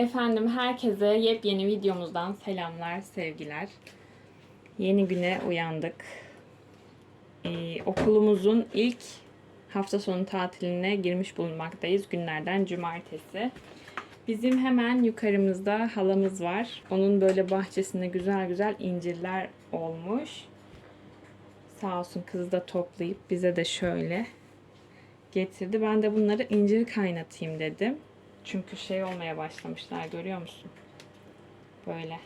Efendim herkese yepyeni videomuzdan selamlar, sevgiler. Yeni güne uyandık. Ee, okulumuzun ilk hafta sonu tatiline girmiş bulunmaktayız. Günlerden cumartesi. Bizim hemen yukarımızda halamız var. Onun böyle bahçesinde güzel güzel incirler olmuş. Sağ olsun kız da toplayıp bize de şöyle getirdi. Ben de bunları incir kaynatayım dedim. Çünkü şey olmaya başlamışlar görüyor musun? Böyle.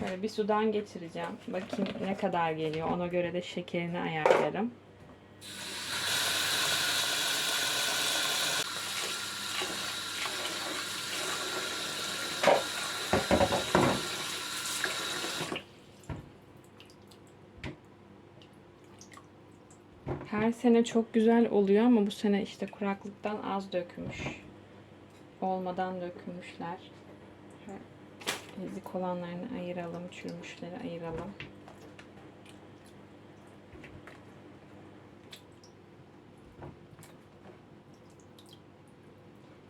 Şöyle bir sudan geçireceğim. Bakayım ne kadar geliyor. Ona göre de şekerini ayarlarım. Her sene çok güzel oluyor ama bu sene işte kuraklıktan az dökülmüş. Olmadan dökülmüşler. Ezik olanlarını ayıralım, çürümüşleri ayıralım.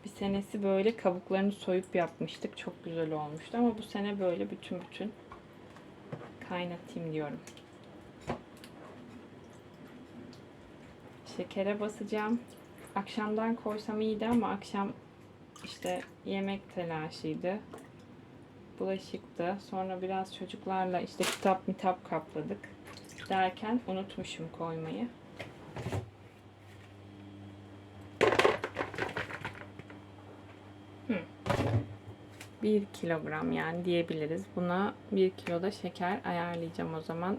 Bir senesi böyle kabuklarını soyup yapmıştık. Çok güzel olmuştu ama bu sene böyle bütün bütün kaynatayım diyorum. Şekere basacağım. Akşamdan koysam iyiydi ama akşam işte yemek telaşıydı. Bulaşıktı. Sonra biraz çocuklarla işte kitap mitap kapladık. Derken unutmuşum koymayı. Hı. 1 kilogram yani diyebiliriz. Buna 1 kilo da şeker ayarlayacağım o zaman.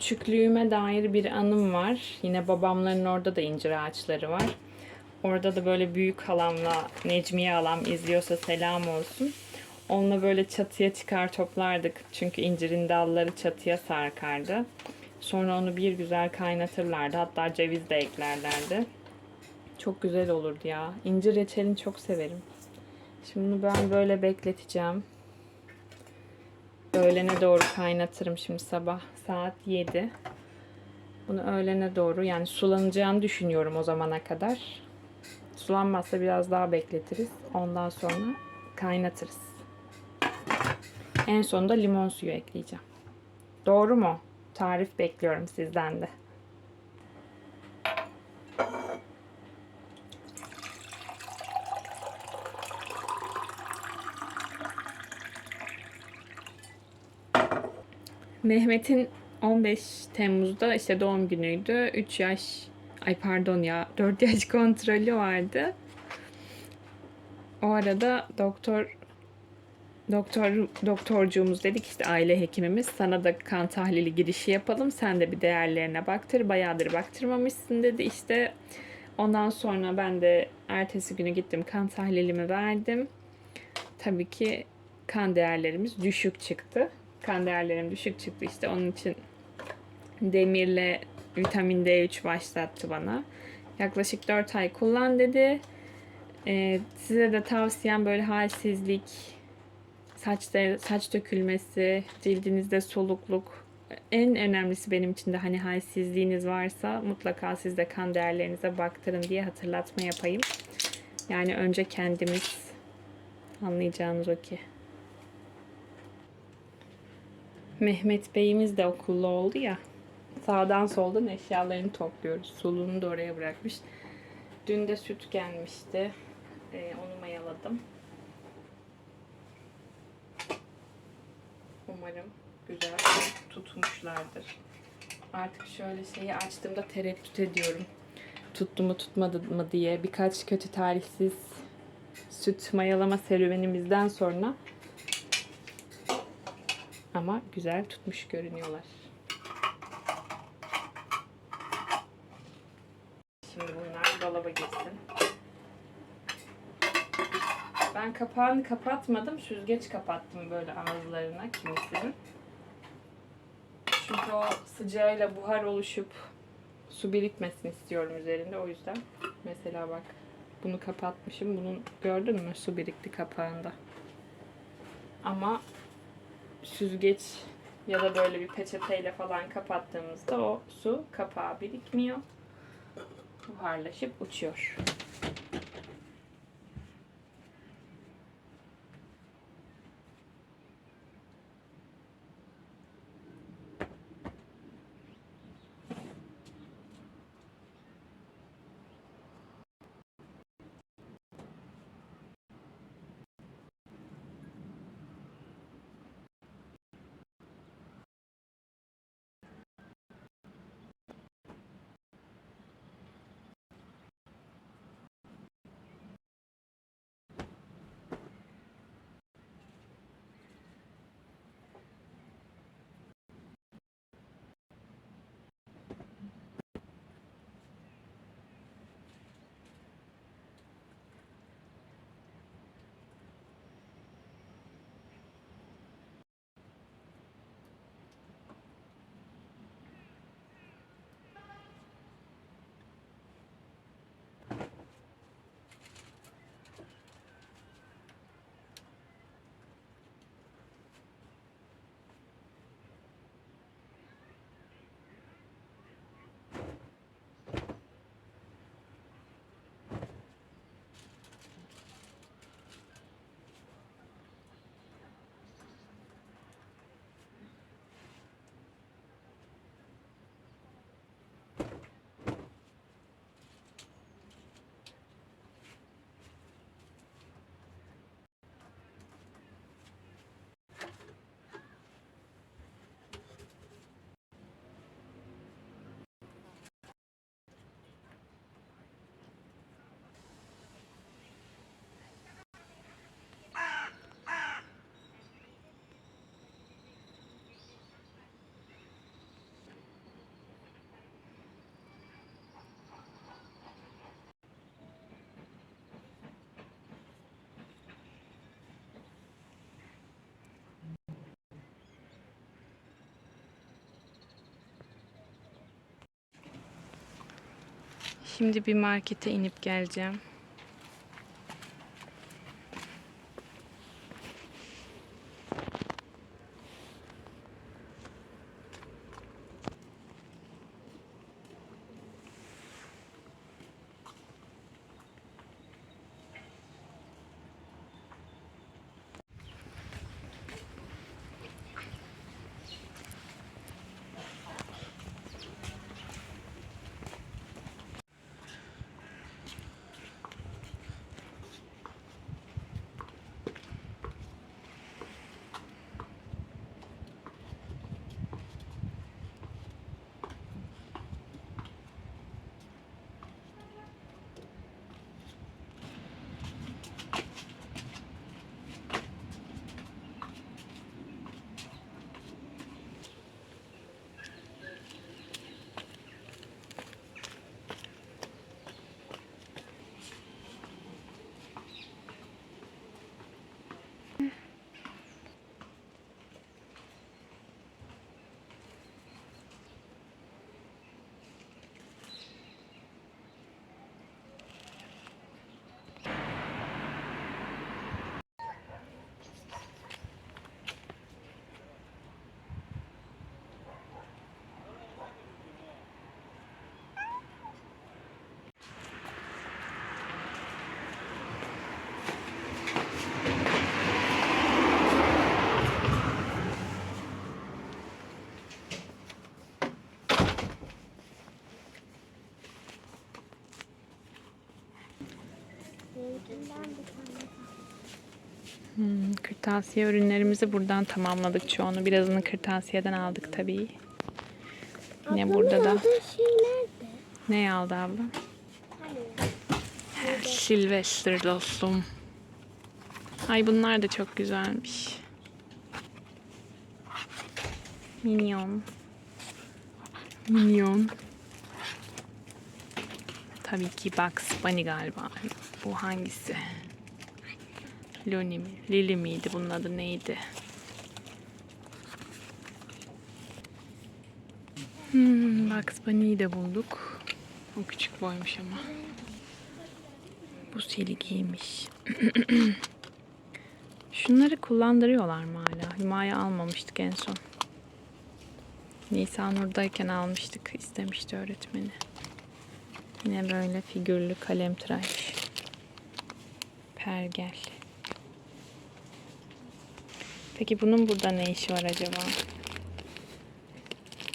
Küçüklüğüme dair bir anım var. Yine babamların orada da incir ağaçları var. Orada da böyle büyük halamla Necmiye halam izliyorsa selam olsun. Onunla böyle çatıya çıkar toplardık. Çünkü incirin dalları çatıya sarkardı. Sonra onu bir güzel kaynatırlardı. Hatta ceviz de eklerlerdi. Çok güzel olurdu ya. İncir reçelini çok severim. Şimdi ben böyle bekleteceğim. Öğlene doğru kaynatırım şimdi sabah saat 7. Bunu öğlene doğru yani sulanacağını düşünüyorum o zamana kadar. Sulanmazsa biraz daha bekletiriz. Ondan sonra kaynatırız. En sonunda limon suyu ekleyeceğim. Doğru mu? Tarif bekliyorum sizden de. Mehmet'in 15 Temmuz'da işte doğum günüydü. 3 yaş ay pardon ya 4 yaş kontrolü vardı. O arada doktor doktor doktorcuğumuz dedik işte aile hekimimiz sana da kan tahlili girişi yapalım. Sen de bir değerlerine baktır. Bayağıdır baktırmamışsın dedi. İşte ondan sonra ben de ertesi günü gittim kan tahlilimi verdim. Tabii ki kan değerlerimiz düşük çıktı. Kan değerlerim düşük çıktı işte onun için demirle vitamin D3 başlattı bana. Yaklaşık 4 ay kullan dedi. Ee, size de tavsiyem böyle halsizlik, saçta saç dökülmesi, cildinizde solukluk. En önemlisi benim için de hani halsizliğiniz varsa mutlaka siz de kan değerlerinize baktırın diye hatırlatma yapayım. Yani önce kendimiz anlayacağınız o ki. Mehmet Bey'imiz de okullu oldu ya. Sağdan soldan eşyalarını topluyoruz. Soluğunu da oraya bırakmış. Dün de süt gelmişti. Ee, onu mayaladım. Umarım güzel tutmuşlardır. Artık şöyle şeyi açtığımda tereddüt ediyorum. Tuttu mu tutmadı mı diye. Birkaç kötü tarihsiz süt mayalama serüvenimizden sonra ama güzel tutmuş görünüyorlar. Şimdi bunlar dolaba girsin. Ben kapağını kapatmadım. Süzgeç kapattım böyle ağızlarına kimisinin. Çünkü o sıcağıyla buhar oluşup su birikmesin istiyorum üzerinde. O yüzden mesela bak Bunu kapatmışım. Bunun gördün mü? Su birikti kapağında. Ama süzgeç ya da böyle bir peçeteyle falan kapattığımızda o su kapağı birikmiyor. Buharlaşıp uçuyor. Şimdi bir markete inip geleceğim. Hmm, kırtasiye ürünlerimizi buradan tamamladık çoğunu. Birazını kırtasiyeden aldık tabii. Yine Ablamın burada da aldığı şey nerede? ne aldı abla? Hani? Silvester dostum. Ay bunlar da çok güzelmiş. Minyon. Minyon. Tabii ki Bugs Bunny galiba. Bu hangisi? Loni mi? Lili miydi? Bunun adı neydi? Hmm, Bugs Bunny'yi de bulduk. O küçük boymuş ama. Bu silgiymiş. Şunları kullandırıyorlar mı hala? Hümaya almamıştık en son. Nisan oradayken almıştık. istemişti öğretmeni. Yine böyle figürlü kalem tıraş. Pergel. Peki bunun burada ne işi var acaba?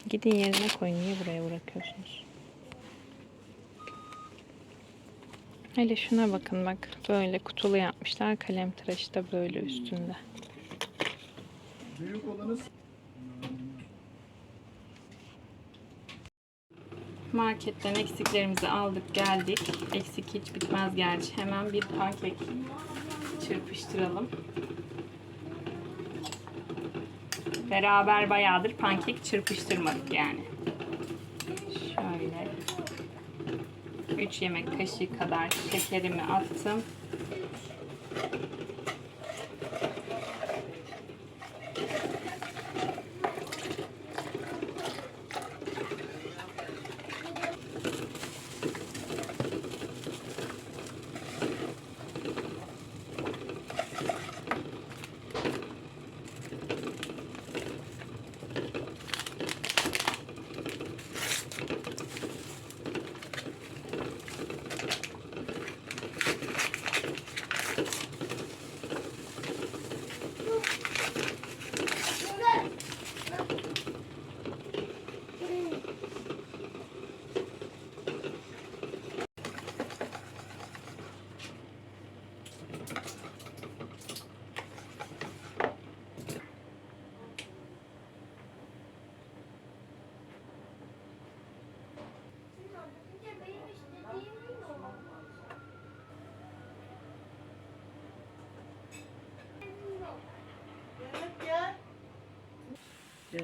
Gidin yerine koyun. Niye buraya bırakıyorsunuz? Hele şuna bakın bak. Böyle kutulu yapmışlar. Kalem tıraşı da böyle üstünde. Büyük olanı Marketten eksiklerimizi aldık geldik. Eksik hiç bitmez gerçi. Hemen bir pankek çırpıştıralım. Beraber bayağıdır pankek çırpıştırmadık yani. Şöyle 3 yemek kaşığı kadar şekerimi attım.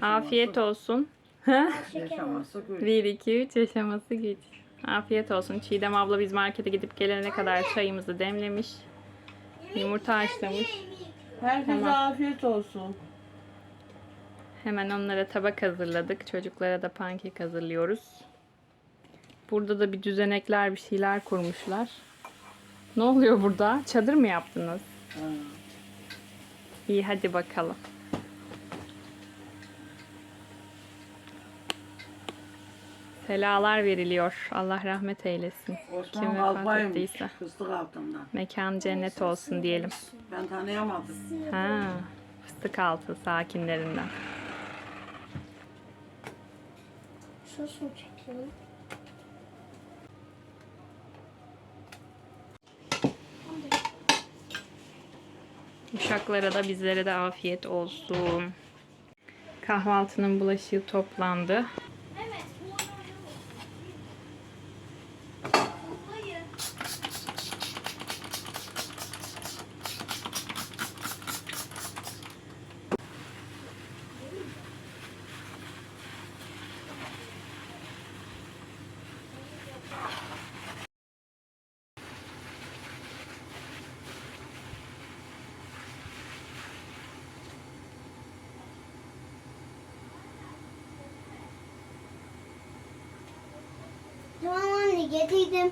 Afiyet olsun. yaşaması güç. 1, 2, 3 yaşaması güç. Afiyet olsun. Çiğdem abla biz markete gidip gelene kadar çayımızı demlemiş. Yumurta haşlamış. Herkese Tamam. afiyet olsun. Hemen onlara tabak hazırladık. Çocuklara da pankek hazırlıyoruz. Burada da bir düzenekler bir şeyler kurmuşlar. Ne oluyor burada? Çadır mı yaptınız? Ha. İyi hadi bakalım. Selalar veriliyor. Allah rahmet eylesin. Osman Kim vefat ettiyse. Fıstık altından. Mekan cennet olsun diyelim. Ben tanıyamadım. Ha, fıstık altı sakinlerinden. Sos mu çekiyorum? Uşaklara da bizlere de afiyet olsun. Kahvaltının bulaşığı toplandı. Evet. Hayır. Tamam anne getirdim.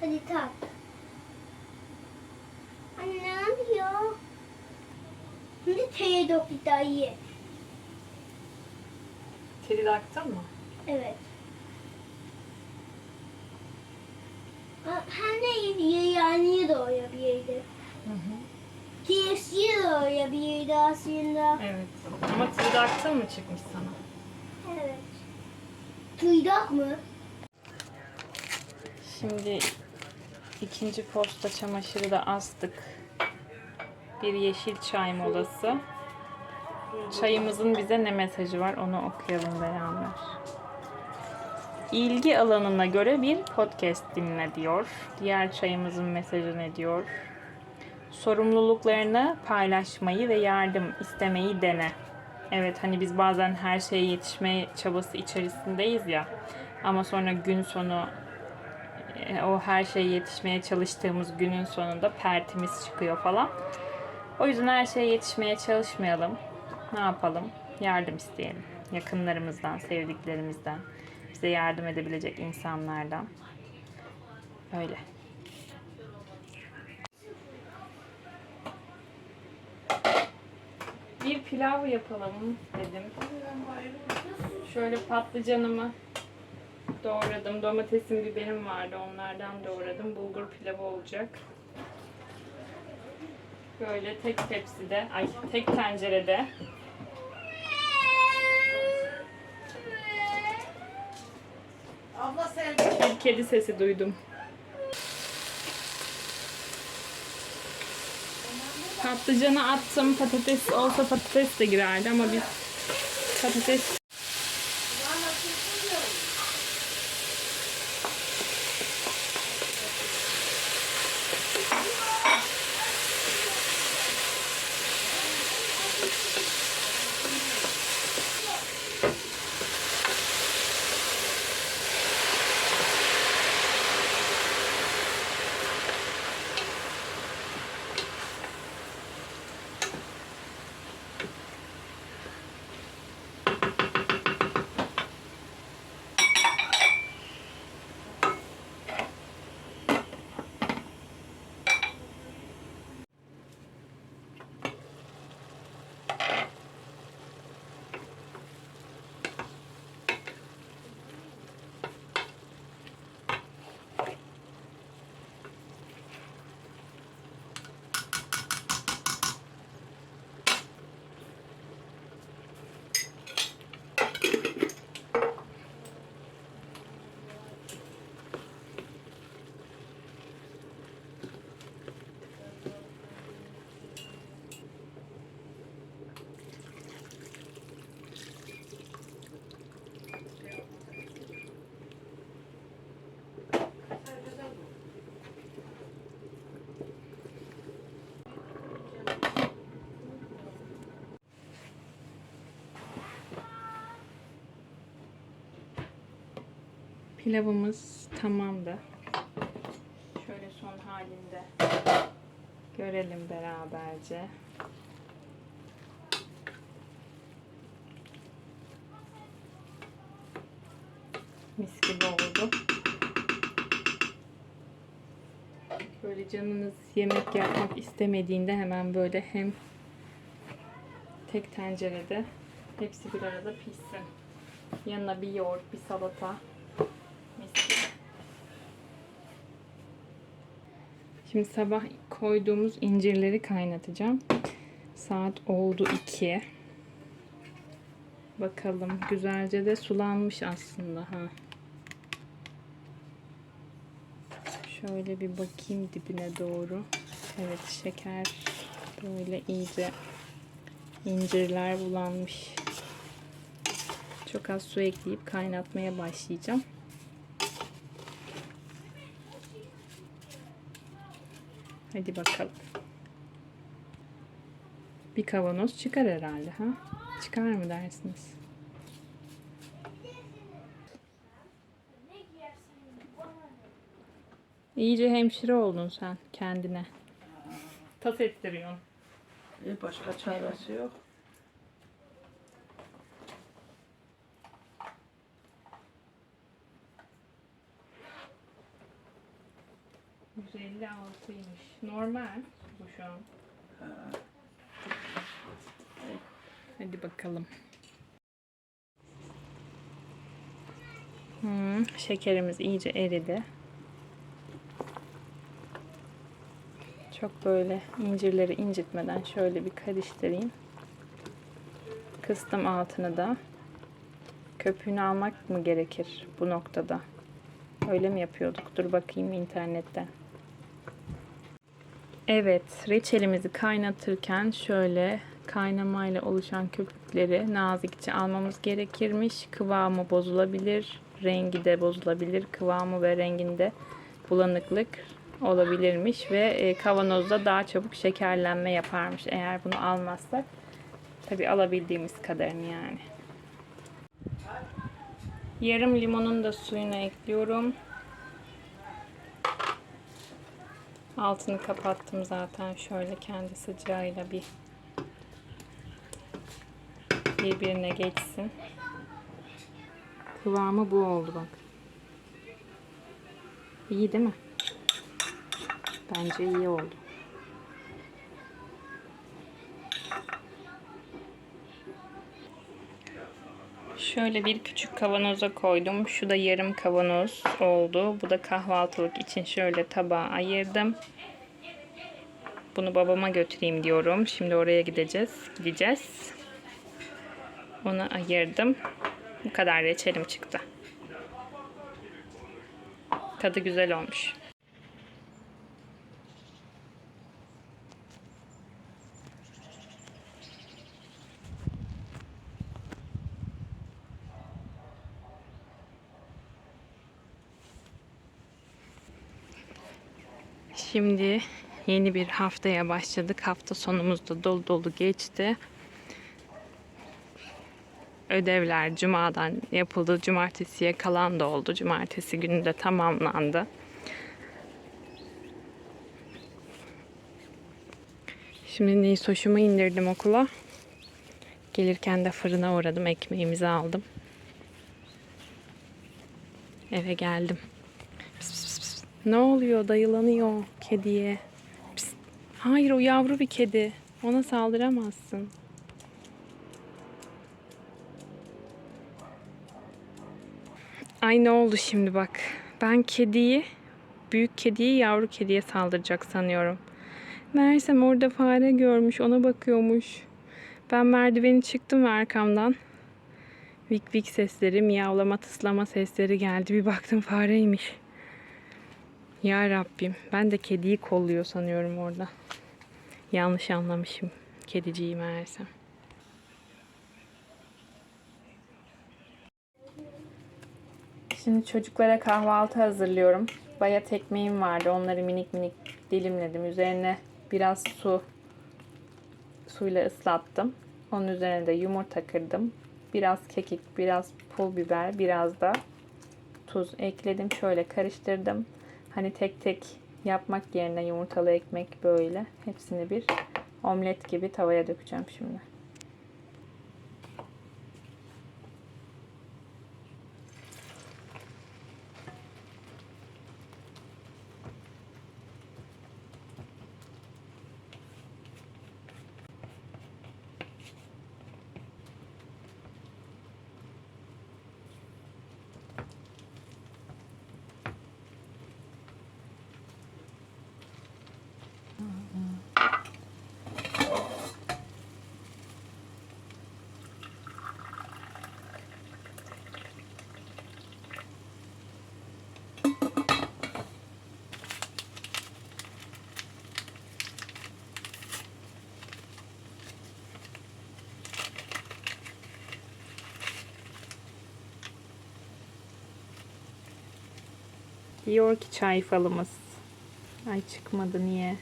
Hadi tak. Anne ne yapıyor? Şimdi teye döktü dayı. Tiril aktın mı? Evet. Hem de yani doğrayabilirdi. KFC doğrayabilirdi aslında. Evet. Ama tiril aktın mı çıkmış sana? Evet. Duydak mı? Şimdi ikinci posta çamaşırı da astık. Bir yeşil çay molası. Çayımızın bize ne mesajı var onu okuyalım beraber. İlgi alanına göre bir podcast dinle diyor. Diğer çayımızın mesajı ne diyor? Sorumluluklarını paylaşmayı ve yardım istemeyi dene. Evet hani biz bazen her şeye yetişme çabası içerisindeyiz ya. Ama sonra gün sonu e, o her şeye yetişmeye çalıştığımız günün sonunda pertimiz çıkıyor falan. O yüzden her şeye yetişmeye çalışmayalım. Ne yapalım? Yardım isteyelim. Yakınlarımızdan, sevdiklerimizden, bize yardım edebilecek insanlardan. Öyle. Bir pilav yapalım dedim. Şöyle patlıcanımı doğradım. Domatesim, biberim vardı. Onlardan doğradım. Bulgur pilavı olacak. Böyle tek tepside, ay tek tencerede Abla sevdi. bir kedi sesi duydum. Patlıcanı attım. Patates olsa patates de girerdi ama biz patates Pilavımız tamamdı. Şöyle son halinde görelim beraberce. Mis gibi oldu. Böyle canınız yemek yapmak istemediğinde hemen böyle hem tek tencerede hepsi bir arada pişsin. Yanına bir yoğurt, bir salata. Mis gibi. Şimdi sabah koyduğumuz incirleri kaynatacağım. Saat oldu 2. Bakalım güzelce de sulanmış aslında ha. Şöyle bir bakayım dibine doğru. Evet şeker böyle iyice incirler bulanmış. Çok az su ekleyip kaynatmaya başlayacağım. Hadi bakalım. Bir kavanoz çıkar herhalde ha? Çıkar mı dersiniz? İyice hemşire oldun sen kendine. Tas ettiriyorsun. E, başka çaresi yok. %56'ymış. Normal bu şu an. Hadi bakalım. Hmm, şekerimiz iyice eridi. Çok böyle incirleri incitmeden şöyle bir karıştırayım. Kıstım altını da. Köpüğünü almak mı gerekir bu noktada? Öyle mi yapıyorduk? Dur bakayım internetten. Evet, reçelimizi kaynatırken şöyle kaynamayla oluşan köpükleri nazikçe almamız gerekirmiş. Kıvamı bozulabilir, rengi de bozulabilir. Kıvamı ve renginde bulanıklık olabilirmiş ve e, kavanozda daha çabuk şekerlenme yaparmış eğer bunu almazsak. Tabi alabildiğimiz kadarını yani. Yarım limonun da suyunu ekliyorum. Altını kapattım zaten şöyle kendi sıcağıyla bir birbirine geçsin. Kıvamı bu oldu bak. İyi değil mi? Bence iyi oldu. Şöyle bir küçük kavanoza koydum. Şu da yarım kavanoz oldu. Bu da kahvaltılık için şöyle tabağa ayırdım. Bunu babama götüreyim diyorum. Şimdi oraya gideceğiz. Gideceğiz. Onu ayırdım. Bu kadar reçelim çıktı. Tadı güzel olmuş. Şimdi yeni bir haftaya başladık. Hafta sonumuz da dolu dolu geçti. Ödevler cumadan yapıldı. Cumartesiye kalan da oldu. Cumartesi günü de tamamlandı. Şimdi Nisoş'umu indirdim okula. Gelirken de fırına uğradım. Ekmeğimizi aldım. Eve geldim. Pıs pıs pıs. Ne oluyor? Dayılanıyor kediye. Hayır o yavru bir kedi. Ona saldıramazsın. Ay ne oldu şimdi bak. Ben kediyi, büyük kediyi yavru kediye saldıracak sanıyorum. Meğersem orada fare görmüş, ona bakıyormuş. Ben merdiveni çıktım ve arkamdan vik vik sesleri, miyavlama tıslama sesleri geldi. Bir baktım fareymiş. Ya Rabbim, ben de kediyi kolluyor sanıyorum orada. Yanlış anlamışım kediciyi meğersem. Şimdi çocuklara kahvaltı hazırlıyorum. Bayat ekmeğim vardı. Onları minik minik dilimledim. Üzerine biraz su suyla ıslattım. Onun üzerine de yumurta kırdım. Biraz kekik, biraz pul biber, biraz da tuz ekledim. Şöyle karıştırdım. Hani tek tek yapmak yerine yumurtalı ekmek böyle. Hepsini bir omlet gibi tavaya dökeceğim şimdi. Diyor ki çay falımız. Ay çıkmadı niye?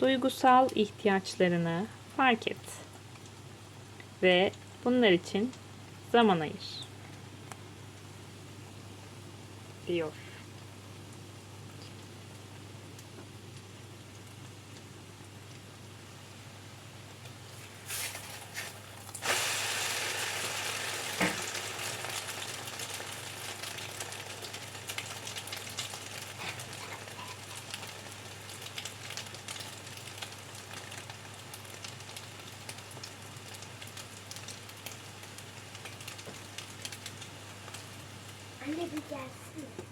Duygusal ihtiyaçlarını fark et. Ve bunlar için zaman ayır. Diyor. Anne bir gelsin.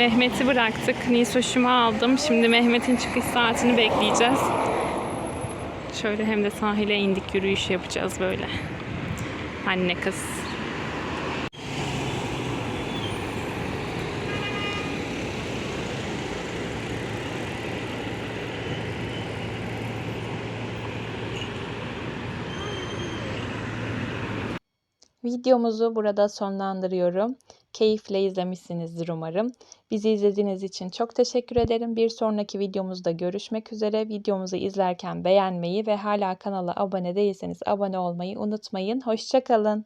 Mehmet'i bıraktık. Nisoş'umu aldım. Şimdi Mehmet'in çıkış saatini bekleyeceğiz. Şöyle hem de sahile indik yürüyüş yapacağız böyle. Anne kız. Videomuzu burada sonlandırıyorum. Keyifle izlemişsinizdir umarım. Bizi izlediğiniz için çok teşekkür ederim. Bir sonraki videomuzda görüşmek üzere. Videomuzu izlerken beğenmeyi ve hala kanala abone değilseniz abone olmayı unutmayın. Hoşçakalın.